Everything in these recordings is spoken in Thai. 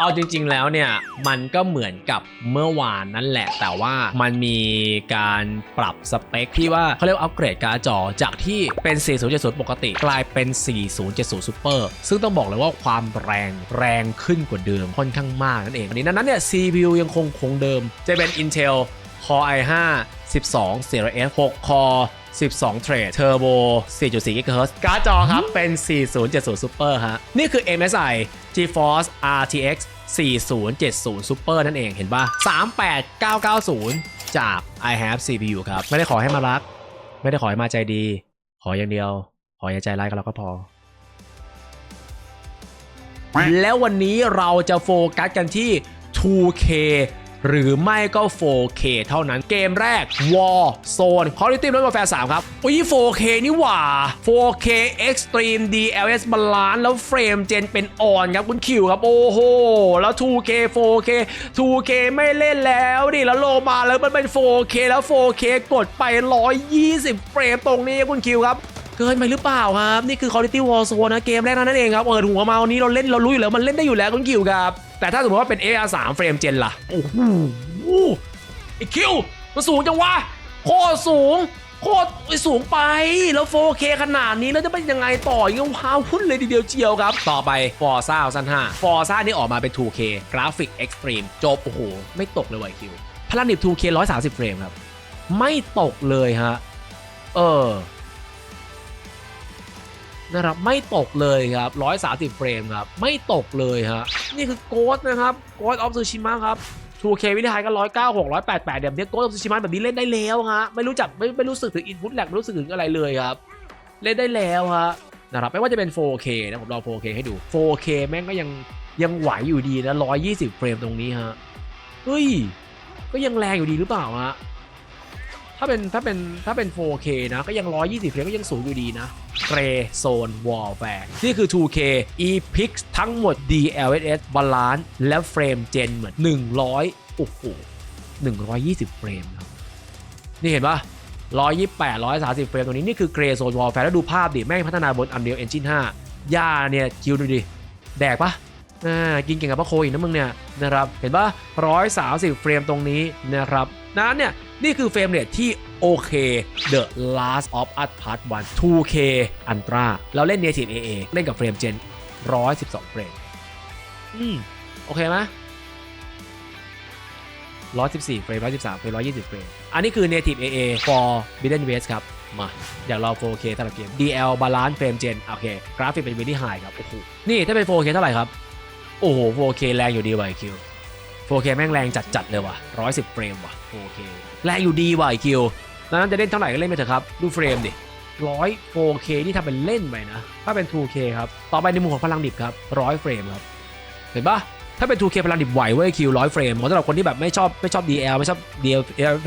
เอาจริง ๆ แล้วเนี่ยมันก็เหมือนกับเมื่อวานนั่นแหละ แต่ว่ามันมีการปรับสเปคที่ว่าเขาเรียกว่าอัปเกรดการ์ดจอจากที่เป็น 4070 ปกติกลายเป็น 4070 Super ซึ่งต้องบอกเลยว่าความแรงแรงขึ้นกว่าเดิมค่อนข้างมากนั่นเองอันนี้นั้นเนี่ย CPU ยังคงคงเดิม จะเป็น Intel Core i5 12 Series 6 Core 12 Thread Turbo 4.4 GHz การ์ดจอครับ เป็น 4070 Super ฮะ นี่คือ MSI GeForce RTX 4070 Super นั่นเองเห็นปะ38990 จาก I have CPU ครับ ไม่ได้ขอให้มารัก ไม่ได้ขอให้มาใจดี ขออย่างเดียว ขออย่าใจร้ายกับเราก็พอ แล้ววันนี้เราจะโฟกัสกันที่ 2K หรือไม่ก็ 4K เท่านั้น เกมแรก War Zone Call of Duty Modern Warfare 3ครับอุ้ย 4K นี่หว่า 4K Extreme DLS Balance แล้วเฟรมเจนเป็นออนครับคุณคิวครับ โอ้โห แล้ว 2K 4K 2K ไม่เล่นแล้วดิแล้วโลมาแล้วมันเป็น 4K แล้ว 4K กดไป 120 เฟรมตรงนี้คุณคิวครับ เกินไปหรือเปล่าครับ นี่คือ Quality Warzone นะเกมแรกนั่นเองครับเปิดหัวมาวันนี้เราเล่นเรารู้อยู่แล้วมันเล่นได้อยู่แล้วคุณคิวครับ แต่ถ้าสมมติว่าเป็น AR3 เฟรมเจนล่ะโอ้โหไอคิวมันสูงจังวะโคตรสูงโคตรสูงไปแล้ว 4K ขนาดนี้แล้วจะเป็นยังไงต่อยังว้าวหุ้นเลยทีเดียวเจียวครับ ต่อไป Forza 5 Forza นี่ออกมาเป็น 2K กราฟิก Extreme จบโอ้โห ไม่ตกเลยไอคิวพลังดิบ 2K 130 เฟรมครับ ไม่ตกเลยฮะ เออ นะครับไม่ตกเลยครับ130 เฟรมครับไม่ตกเลยฮะนี่คือโกดนะครับโกดออฟซูชิมะครับ 2K วิธีไทยก็196 188แบบนี้โกดออฟซูชิมะแบบนี้เล่นได้แล้วฮะไม่รู้จักไม่ไม่รู้สึกถึงอินพุตแลกไม่รู้สึกถึงอะไรเลยครับเล่นได้แล้วฮะนะครับไม่ว่าจะเป็น 4K นะผมลอง 4K ให้ดู 4K แม่งก็ยังยังไหวอยู่ดีนะ120 เฟรมตรงนี้ฮะเฮ้ยก็ยังแรงอยู่ดีหรือเปล่าฮะ ถ้าเป็นถ้าเป็นถ้าเป็น 4K นะ ก็ยัง 120เฟรมก็ยังสูงอยู่ดีนะ Gray Zone Warfare นี่คือ 2K ePix ทั้งหมด DLSS Balance และเฟรมเจนเหมือน 100 โอ้โห 120 เฟรมครับ นี่เห็นปะ128 130 เฟรมตรงนี้ นี่คือ Gray Zone Warfare แล้วดูภาพดิ แม่งพัฒนาบน Unreal Engine 5ย่าเนี่ย คิวดูดิ แดกปะอ่ากินเก่งกับพระโคอีกนะมึงเนี่ยนะครับ เห็นปะ130 เฟรมตรงนี้นะครับนั้นเนี่ย นี่คือเฟรมเรทที่โอเค The Last of Us Part 1 2K Ultra เราเล่น Native AA เล่นกับเฟรมเจน112 เฟรม อืม โอเคไหม114 เฟรม 113 เฟรม 120 เฟรม อันนี้คือ Native AA for Bidden West ครับ มา อยากรอ 4K สำหรับเกม DL Balance Frame Gen โอเค กราฟิกเป็น Very High ครับ โอ้โห นี่ถ้าเป็น 4K เท่าไหร่ครับ โอ้โห 4K แรงอยู่ดีว่ะไอคิว 4K แม่งแรงจัดๆเลยว่ะ110 เฟรมว่ะ 4K แรงอยู่ดีว่ะไอคิวดังนั้นจะเล่นเท่าไหร่ก็เล่นไปเถอะครับ ดูเฟรมดิ100 4K นี่ทำเป็นเล่นไปนะ ถ้าเป็น 2K ครับ ต่อไปในมุมของพลังดิบครับ100เฟรมครับ เห็นปะถ้าเป็น 2K พลังดิบไหวเว้ยคิว100เฟรมสำหรับคนที่แบบไม่ชอบไม่ชอบ DL ไม่ชอบ DL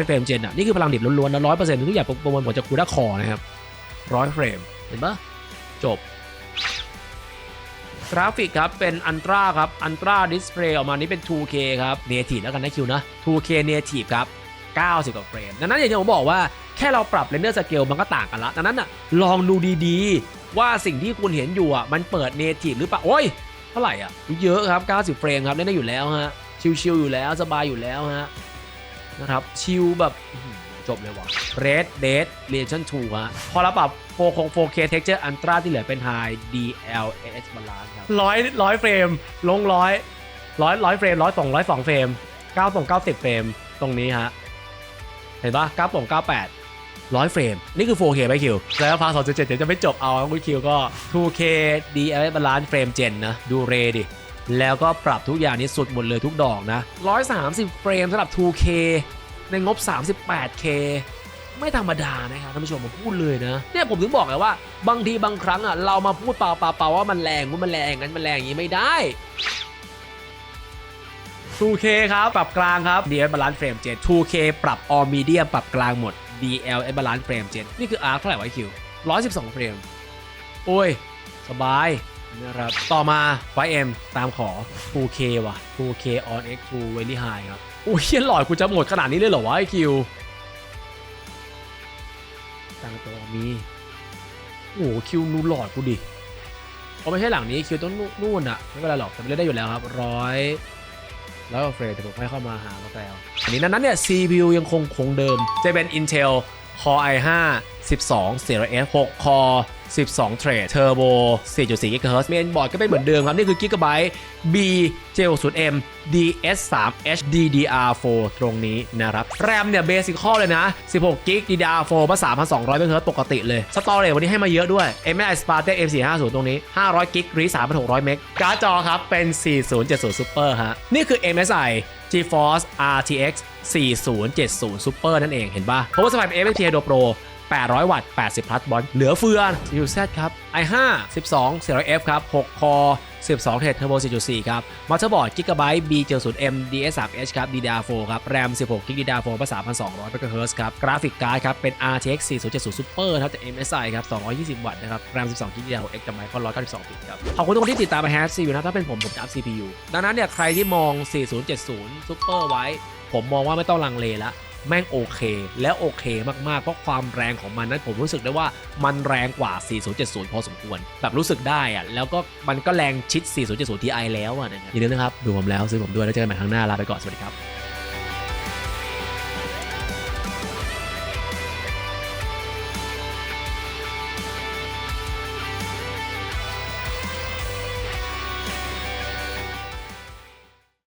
เฟรมเจนอะ นี่คือพลังดิบล้วนๆนะ100%ทุกอย่างประมวลผลจากคูด้าคอนะครับ100เฟรม เห็นปะจบ ราฟิกครับ เป็นอันตราครับอันตราดิสเพลย์ออกมานี่เป็น 2K ครับเนทีฟแล้วกันนะคิวนะ 2K เนทีฟครับ 90 กว่าเฟรม ดังนั้นอย่างที่ผมบอกว่าแค่เราปรับเรนเดอร์สเกลมันก็ต่างกันละ ดังนั้นอะลองดูดีๆ ว่าสิ่งที่คุณเห็นอยู่อะมันเปิดเนทีฟหรือเปล่า โอ้ย เท่าไหร่อะ เยอะครับ 90 เฟรมครับเล่นได้อยู่แล้วฮะ ชิลๆอยู่แล้วสบายอยู่แล้วฮะนะครับชิลแบบ จบเลยว่ะ Red Dead Redemption 2ฮะพอเราปรับ 4K 4K Texture Ultra ที่เหลือเป็น High DLSS Balance ครับร้อยร้อยเฟรม ลงร้อยร้อยร้อยเฟรมร้อยสองร้อยสองเฟรมเก้าสองเก้าสิบเฟรมตรงนี้ฮะ เห็นปะเก้าสองเก้าแปดร้อยเฟรม นี่คือ 4K ไปคิวแล้วพา2.7 เดี๋ยวจะไม่จบเอาคุณคิวก็ 2K DLSS Balance เฟรมเจนนะ ดูเรดิแล้วก็ปรับทุกอย่างนี้สุดหมดเลยทุกดอกนะ 130 เฟรมสำหรับ 2K ในงบ 38K ไม่ธรรมดานะครับท่านผู้ชมผมพูดเลยนะเนี่ยผมถึงบอกไงว่าบางทีบางครั้งอะเรามาพูดเปล่าๆว่ามันแรงว่ามันแรงงั้นมันแรงอย่างนี้ไม่ได้ 2K ครับ ปรับกลางครับ DL Balance Frame Gen 2K ปรับ All Medium ปรับกลางหมด DL Balance Frame Gen นี่คือ Arc เท่าไหร่ไวะไอ้คิว112 เฟรม โอ้ย สบายนะครับต่อมา 5M ตามขอ 2K ว่ะ 2K on X2 Very High ครับ โอ้ยเหี้ยหลอดกูจะหมดขนาดนี้เลยเหรอวะไอคิวตั้งตัวมีโอ้โหคิวนูหลอดกูดิเพราะไม่ใช่หลังนี้คิวต้องนู่นอะไม่เป็นไรหรอกแต่มันเล่นได้อยู่แล้วครับร้อยร้อยกว่าเฟรมแต่ผมให้เข้ามาหากาแฟเอาอันนี้นั้นเนี่ย CPU ยังคงคงเดิม จะเป็น Intel Core i5 12 Series 6 Core 12 เทรด Turbo 4.4 GHz เมนบอร์ดก็เป็นเหมือนเดิมครับ นี่คือ Gigabyte B J60M DS3H DDR4 ตรงนี้นะครับแรมเนี่ยเบสิคอเลยนะ 16 g b DDR4 มา3,200เมกะเฮิรตซ์ปกติเลย สตอเรจวันนี้ให้มาเยอะด้วย MSI Spartan M450 ตรงนี้ 500 g b รี3,600 เมกการ์ดจอครับ เป็น 4070 Super ฮะ นี่คือ MSI GeForce RTX 4070 Super นั่นเองเห็นป่ะเพราะว่าสมัยเป็น MSI Hydro Pro 800 วัตต์ 80 พลัสบอลเหลือเฟือ UZ ครับ i5 12 400F ครับ 6 คอ 12 เทรดเทอร์โบ 4.4 ครับมอเตอร์บอร์ด Gigabyte B70M DS3H ครับ DDR4 ครับ RAM 16 GB DDR4 ภาษา1,200 MHz ครับ กราฟิกการ์ดครับ เป็น RTX 4070 Super ครับจาก MSI ครับ 220 วัตต์นะครับ RAM 12 GB DDR6X กับไมโคร192บิตครับ ขอบคุณทุกคนที่ติดตามมาแฮชซีนะ ถ้าเป็นผมผมจะอัพ CPU ดังนั้นเนี่ยใครที่มอง 4070 Super ไว้ ผมมองว่าไม่ต้องลังเลละ แม่งโอเค แล้วโอเคมากๆ เพราะความแรงของมันนั้นผมรู้สึกได้ว่ามันแรงกว่า 4070 พอสมควร แบบรู้สึกได้อะแล้วก็มันก็แรงชิด 4070 Ti แล้วอะนะครับอย่าลืมนะครับ ดูผมแล้วซื้อผมด้วยแล้วเจอกันใหม่ครั้งหน้าลาไปก่อนสวัสดีครับ